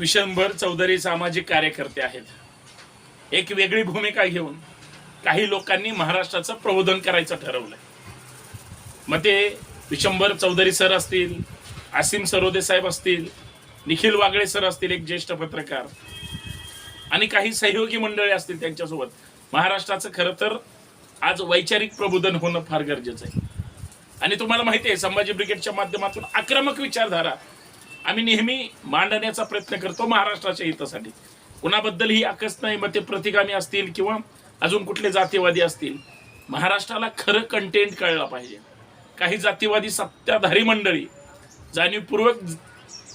विशंभर चौधरी सामाजिक कार्यकर्ते आहेत. एक वेगळी भूमिका घेऊन काही लोकांनी महाराष्ट्राचं प्रबोधन करायचं ठरवलंय. मग ते विशंभर चौधरी सर असतील आसिम सरोदे साहेब असतील निखिल वागळे सर असतील एक ज्येष्ठ पत्रकार आणि काही सहयोगी मंडळी असतील त्यांच्यासोबत. महाराष्ट्राचं खरं तर आज वैचारिक प्रबोधन होणं फार गरजेचं आहे. आणि तुम्हाला माहिती आहे संभाजी ब्रिगेडच्या माध्यमातून आक्रमक विचारधारा आम्ही नेहमी मांडण्याचा प्रयत्न करतो महाराष्ट्राच्या हितासाठी. कुणाबद्दल ही आकस नाही मग ते प्रतिगामी असतील किंवा अजून कुठले जातीवादी असतील. महाराष्ट्राला खरं कंटेंट कळला पाहिजे. काही जातीवादी सत्ताधारी मंडळी जाणीवपूर्वक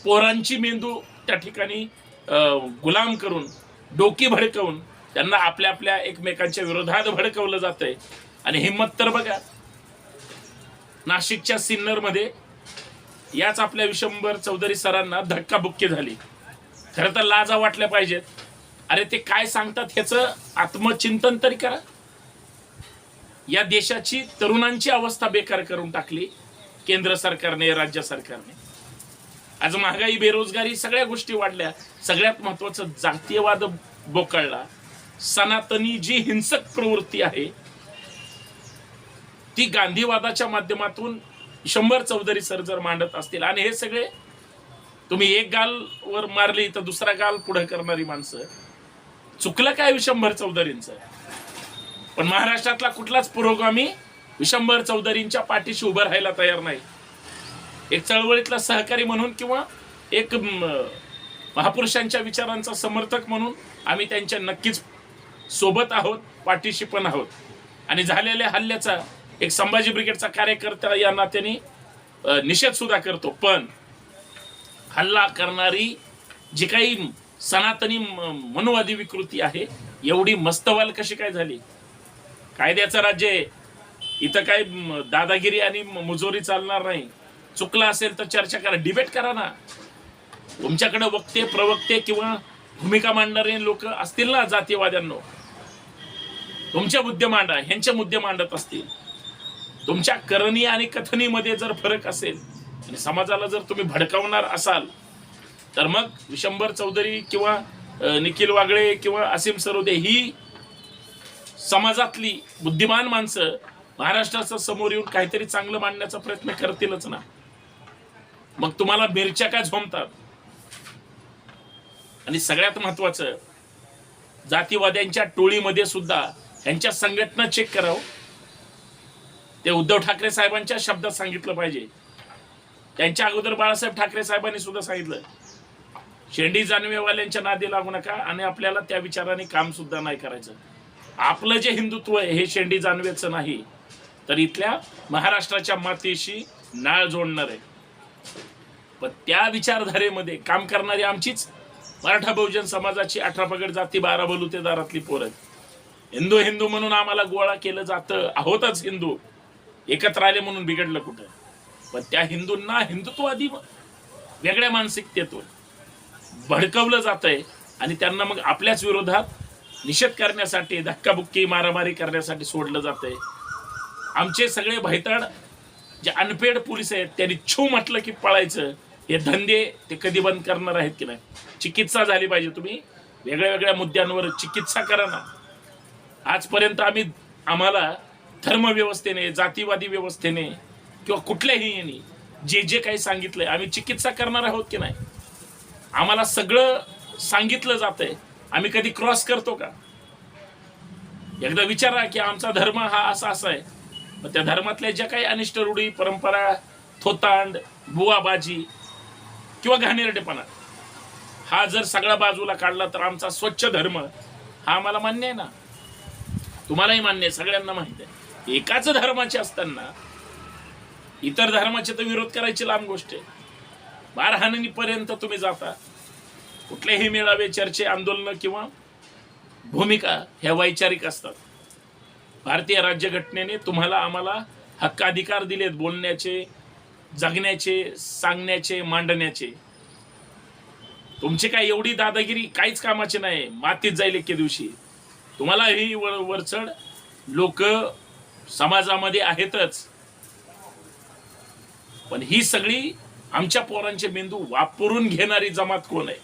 पोरांची मेंदू त्या ठिकाणी अं, गुलाम करून डोकी भडकवून त्यांना आपल्या आपल्या एकमेकांच्या विरोधात भडकवलं जातंय. आणि हिंमत तर बघा नाशिकच्या सिन्नरमध्ये याच आपल्या विशंभर चौधरी सरांना धक्काबुक्की झाली. खरं तर लाजा वाटल्या पाहिजेत. अरे ते काय सांगतात ह्याचं आत्मचिंतन तरी करा. या देशाची तरुणांची अवस्था बेकार करून टाकली केंद्र सरकारने राज्य सरकारने. आज महागाई बेरोजगारी सगळ्या गोष्टी वाढल्या. सगळ्यात महत्वाचं जातीयवाद बोकळला. सनातनी जी हिंसक प्रवृत्ती आहे ती गांधीवादाच्या माध्यमातून शंभर चौधरी सर जर मांडत असतील आणि हे सगळे तुम्ही एक गाल वर मारली तर दुसरा गाल पुढे करणारी माणसं. चुकलं काय हो विशंभर चौधरींचं? पण महाराष्ट्रातला कुठलाच पुरोगामी विशंभर चौधरींच्या पाठीशी उभं राहायला तयार नाही. एक चळवळीतला सहकारी म्हणून किंवा एक महापुरुषांच्या विचारांचा समर्थक म्हणून आम्ही त्यांच्या नक्कीच सोबत आहोत पाठीशी पण आहोत. आणि झालेल्या हल्ल्याचा एक संभाजी ब्रिगेडचा कार्यकर्ता या नात्याने निषेध सुद्धा करतो. पण हल्ला करणारी जी काही सनातनी मनोवादी विकृती आहे एवढी मस्तवाल कशी काय झाली? कायद्याचं राज्य आहे. इथं काय दादागिरी आणि मुजोरी चालणार नाही. चुकला असेल तर चर्चा करा डिबेट करा ना. तुमच्याकडे वक्ते प्रवक्ते किंवा भूमिका मांडणारे लोक असतील ना जातीयवाद्यांना? तुमचे मुद्दे मांडा ह्यांचे मुद्दे मांडत असतील. तुमच्या करणी आणि कथनीमध्ये जर फरक असेल आणि समाजाला जर तुम्ही भडकावणार असाल तर मग विशंभर चौधरी किंवा निखिल वागळे किंवा असीम सरोदे ही समाजातली बुद्धिमान माणसं महाराष्ट्राचं समोर येऊन काहीतरी चांगलं मांडण्याचा प्रयत्न करतीलच ना. मग तुम्हाला मिरच्या काय झोमतात? आणि सगळ्यात महत्वाचं जातीवाद्यांच्या टोळीमध्ये सुद्धा यांच्या संघटना चेक करावं. ते उद्धव ठाकरे साहेबांच्या शब्दात सांगितलं पाहिजे. त्यांच्या अगोदर बाळासाहेब ठाकरे साहेबांनी सुद्धा सांगितलं. शेंडी जानवेवाल्यांच्या नादी लागू नका आणि आपल्याला त्या विचाराने काम सुद्धा नाही करायचं. आपलं जे हिंदुत्व आहे हे शेंडी जानवेचं नाही. तर इथल्या महाराष्ट्राच्या मातीशी नाळ जोडणार आहे. पण त्या विचारधारेमध्ये काम करणारी आमचीच मराठा बहुजन समाजाची अठरा पगड जाती बारा बलुतेदारातली पोरं हिंदू हिंदू म्हणून आम्हाला गोळा केलं जातं. आहोतच हिंदू. एकत्र आले म्हणून बिघडलं कुठं? पण त्या हिंदूंना हिंदुत्ववादी वेगळ्या मानसिकतेतून भडकवलं जात आहे आणि त्यांना मग आपल्याच विरोधात निषेध करण्यासाठी धक्काबुक्की मारामारी करण्यासाठी सोडलं जात आहे आमचे सगळे भैताड जे अनपेड पोलीस आहेत त्यांनी छू म्हटलं की पळायचं. हे धंदे ते कधी बंद करणार आहेत की नाही? चिकित्सा झाली पाहिजे तुम्ही. वेगळ्या वेगळ्या मुद्द्यांवर चिकित्सा करा ना. आजपर्यंत आम्ही आम्हाला धर्मव्यवस्थेने जातीवादी व्यवस्थेने किंवा कुठल्याही याने जे जे काही सांगितलंय आम्ही चिकित्सा करणार आहोत की नाही? आम्हाला सगळं सांगितलं जातंय. आम्ही कधी क्रॉस करतो का? एकदा विचारा की आमचा धर्म हा असा असा आहे. मग त्या धर्मातल्या ज्या काही अनिष्ट रूढी परंपरा थोतांड बुवाबाजी किंवा घाणेरडेपणा हा जर सगळा बाजूला काढला तर आमचा स्वच्छ धर्म हा आम्हाला मान्य आहे ना? तुम्हालाही मान्य आहे सगळ्यांना माहीत आहे. एकाच धर्माचे असताना इतर धर्माचे तर विरोध करायची लांब गोष्ट आहे. मारहाणीपर्यंत तुम्ही जाता. कुठलेही मेळावे चर्चे आंदोलन किंवा भूमिका ह्या वैचारिक असतात. भारतीय राज्यघटनेने तुम्हाला आम्हाला हक्काधिकार दिलेत बोलण्याचे जगण्याचे सांगण्याचे मांडण्याचे. तुमची काय एवढी दादागिरी काहीच कामाची नाही. मातीत जाईल एके दिवशी. तुम्हाला ही वर वरचढ लोक समाजामध्ये आहेतच. पण ही सगळी आमच्या पोरांचे मेंदू वापरून घेणारी जमात कोण आहे?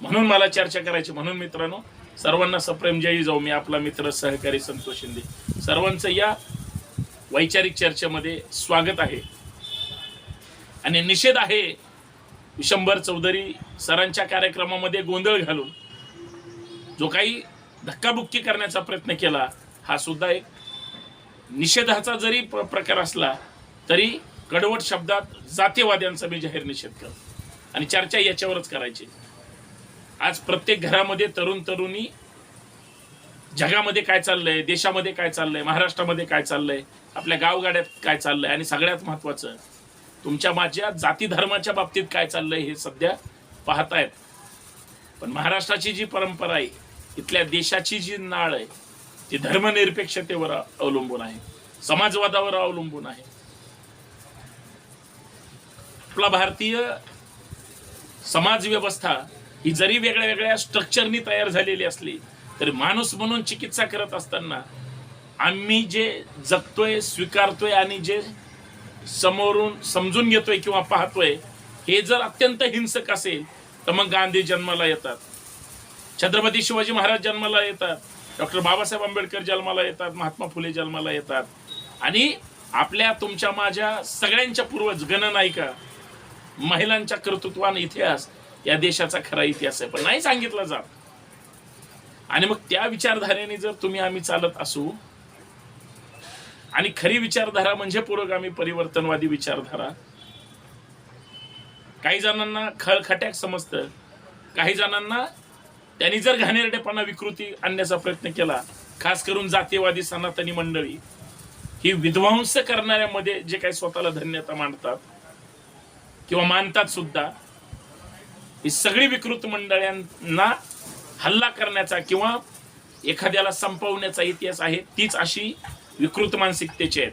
म्हणून मला चर्चा करायची. म्हणून मित्रांनो सर्वांना सप्रेम जयी जाऊ. मी आपला मित्र सहकारी संतोष शिंदे. सर्वांचं या वैचारिक चर्चेमध्ये स्वागत आहे. आणि निषेध आहे विशंभर चौधरी सरांच्या कार्यक्रमामध्ये गोंधळ घालून. जो काही धक्काबुक्की करण्याचा प्रयत्न केला हा सुद्धा एक निषेधाचा जरी प्र- प्रकार असला तरी कडवट शब्दात जातीवाद्यांचा मी जाहीर निषेध करतो. आणि चर्चा याच्यावरच करायची. आज प्रत्येक घरामध्ये तरुण तरुणी जगामध्ये काय चाललंय देशामध्ये काय चाललंय महाराष्ट्रामध्ये काय चाललंय आपल्या गावगाड्यात काय चाललंय आणि सगळ्यात महत्वाचं तुमच्या माझ्या जाती धर्माच्या बाबतीत काय चाललंय हे सध्या पाहतायत. पण महाराष्ट्राची जी परंपरा आहे इथल्या देशाची जी नाळ आहे ती धर्मनिरपेक्षतेवर अवलंबून आहे. समाजवादावर अवलंबून आहे. आपला भारतीय समाज व्यवस्था ही जरी वेगळ्या वेगळ्या स्ट्रक्चरनी तयार झालेली असली तरी माणूस म्हणून चिकित्सा करत असताना आम्ही जे जगतोय स्वीकारतोय आणि जे समोरून समजून घेतोय किंवा पाहतोय हे जर अत्यंत हिंसक असेल तर मग गांधी जन्माला येतात. छत्रपती शिवाजी महाराज जन्माला येतात. डॉक्टर बाबासाहेब आंबेडकर जन्माला येतात महात्मा फुले जन्माला येतात. आणि आपल्या तुमच्या माझ्या सगळ्यांच्या पूर्वज गणनायिका महिलांच्या कर्तृत्वान इतिहास या देशाचा खरा इतिहास आहे पण नाही सांगितला जात. आणि मग त्या विचारधारेने जर तुम्ही आम्ही चालत असू आणि खरी विचारधारा म्हणजे पुरोगामी परिवर्तनवादी विचारधारा काही जणांना खळखट्याक समजतं काही जणांना त्यांनी जर घाणेरडेपणा विकृती आणण्याचा प्रयत्न केला खास करून जातीवादी सनातनी मंडळी ही विध्वंस करणाऱ्यामध्ये जे काही स्वतःला धन्यता मानतात किंवा मानतात सुद्धा ही सगळी विकृत मंडळांना हल्ला करण्याचा किंवा एखाद्याला संपवण्याचा इतिहास आहे तीच अशी विकृत मानसिकतेची आहेत.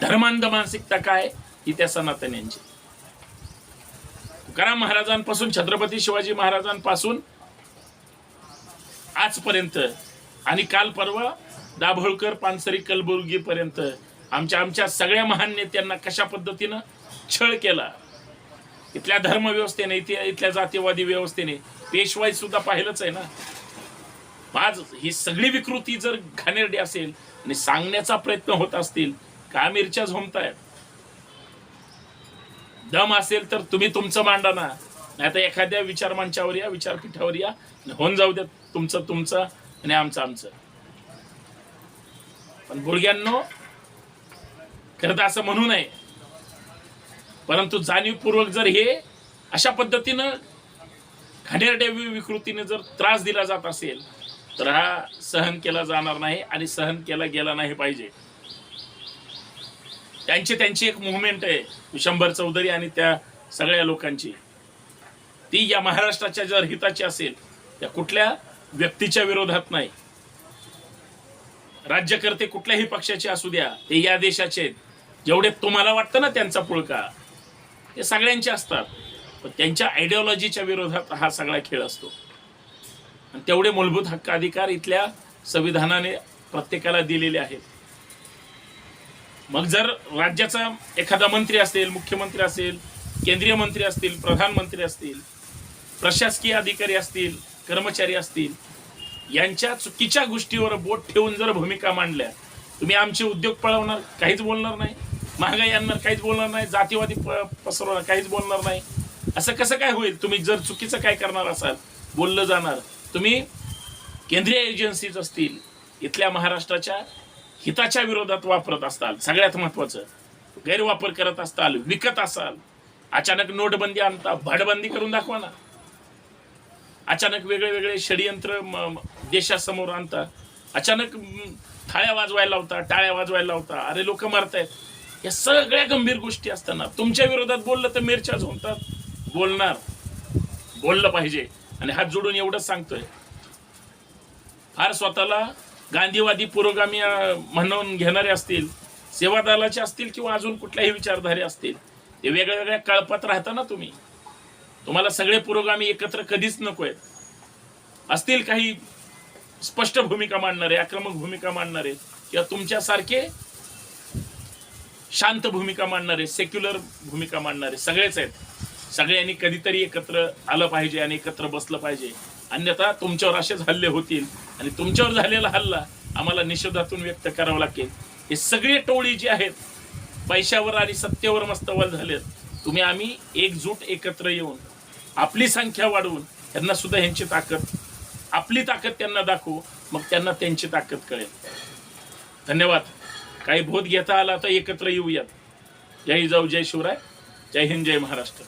धर्मांध मानसिकता काय? ही त्या सनातन्यांची. तुकाराम महाराजांपासून छत्रपती शिवाजी महाराजांपासून आजपर्यंत आणि काल परवा दाभोळकर पानसरी कलबुर्गीपर्यंत आमच्या आमच्या सगळ्या महान नेत्यांना कशा पद्धतीनं छळ केला? इथल्या धर्मव्यवस्थेने इथे इथल्या जातीवादी व्यवस्थेने पेशवाई सुद्धा पाहिलंच आहे ना. आज ही सगळी विकृती जर घाणेरडी असेल आणि सांगण्याचा प्रयत्न होत असतील का मिरच्या झोमतायत. दम असेल तर तुम्ही तुमचं मांडा ना. नाही तर एखाद्या विचार मंचावर या विचारपीठावर या. होऊन जाऊ द्या तुमचं तुमचं आणि आमचं आमचं. पण गुडघ्यांनो खरं तर असं म्हणू नये. परंतु जाणीवपूर्वक जर हे अशा पद्धतीनं घाणेरड्या विकृतीने जर त्रास दिला जात असेल तर हा सहन केला जाणार नाही आणि सहन केला गेला नाही पाहिजे. त्यांची त्यांची एक मुवमेंट आहे विशंभर चौधरी आणि त्या सगळ्या लोकांची. ती या महाराष्ट्राच्या जर हिताची असेल त्या कुठल्या व्यक्तीच्या विरोधात नाही. राज्यकर्ते कुठल्याही पक्षाचे असू द्या ते या देशाचे आहेत. जेवढे तुम्हाला वाटतं ना त्यांचा पुळका ते सगळ्यांचे असतात. पण त्यांच्या आयडिओलॉजीच्या विरोधात हा सगळा खेळ असतो. आणि तेवढे मूलभूत हक्क अधिकार इथल्या संविधानाने प्रत्येकाला दिलेले आहेत. मग जर राज्याचा एखादा मंत्री असेल मुख्यमंत्री असेल केंद्रीय मंत्री असतील प्रधानमंत्री असतील प्रशासकीय अधिकारी असतील कर्मचारी असतील यांच्या चुकीच्या गोष्टीवर बोट ठेवून जर भूमिका मांडल्या तुम्ही आमचे उद्योग पळवणार काहीच बोलणार नाही. महागाई आणणार काहीच बोलणार नाही. जातीवादी प- पसरवणार काहीच बोलणार नाही. असं कसं काय होईल? तुम्ही जर चुकीचं काय करणार असाल बोललं जाणार. तुम्ही केंद्रीय एजन्सीज असतील इथल्या महाराष्ट्राच्या हिताच्या विरोधात वापरत असताल सगळ्यात महत्वाचं गैरवापर करत असताल विकत असाल अचानक नोटबंदी आणता भाडबंदी करून दाखवा ना. अचानक वेगळे वेगळे षडयंत्र देशासमोर आणता अचानक थाळ्या वाजवायला लावता टाळ्या वाजवायला लावता अरे लोक मारतायत. या सगळ्या गंभीर गोष्टी असताना तुमच्या विरोधात बोललं तर मिरच्या झोंबतात बोलणार. बोललं पाहिजे. आणि हात जोडून एवढंच सांगतोय. फार स्वतःला गांधीवादी पुरोगामी म्हणून घेणारे असतील सेवा दलाचे असतील किंवा अजून कुठल्याही विचारधारे असतील ते वेगळ्या वेगळ्या कळपात राहता ना तुम्ही. तुम्हाला सगळे पुरोगामी एकत्र कधीच नको आहेत असतील काही स्पष्ट भूमिका मांडणारे आक्रमक भूमिका मांडणारे किंवा तुमच्यासारखे शांत भूमिका मांडणारे सेक्युलर भूमिका मांडणारे सगळेच आहेत. सगळ्यांनी कधीतरी एकत्र आलं पाहिजे आणि एकत्र बसलं पाहिजे. अन्यथा तुमच्यावर असेच हल्ले होतील. आणि तुमच्यावर झालेला हल्ला आम्हाला निषेधातून व्यक्त करावा लागेल. हे सगळे टोळी जी आहेत पैशावर आणि सत्तेवर मस्तवल झालेत. तुम्ही आम्ही एकजूट एकत्र येऊन आपली संख्या वाढवून त्यांना सुद्धा ह्यांची ताकद आपली ताकद त्यांना दाखवू मग त्यांना त्यांची ताकद कळेल. धन्यवाद. काही बोध घेता आला तर एकत्र येऊयात. जय जाऊ जय शिवराय. जय हिंद जय महाराष्ट्र.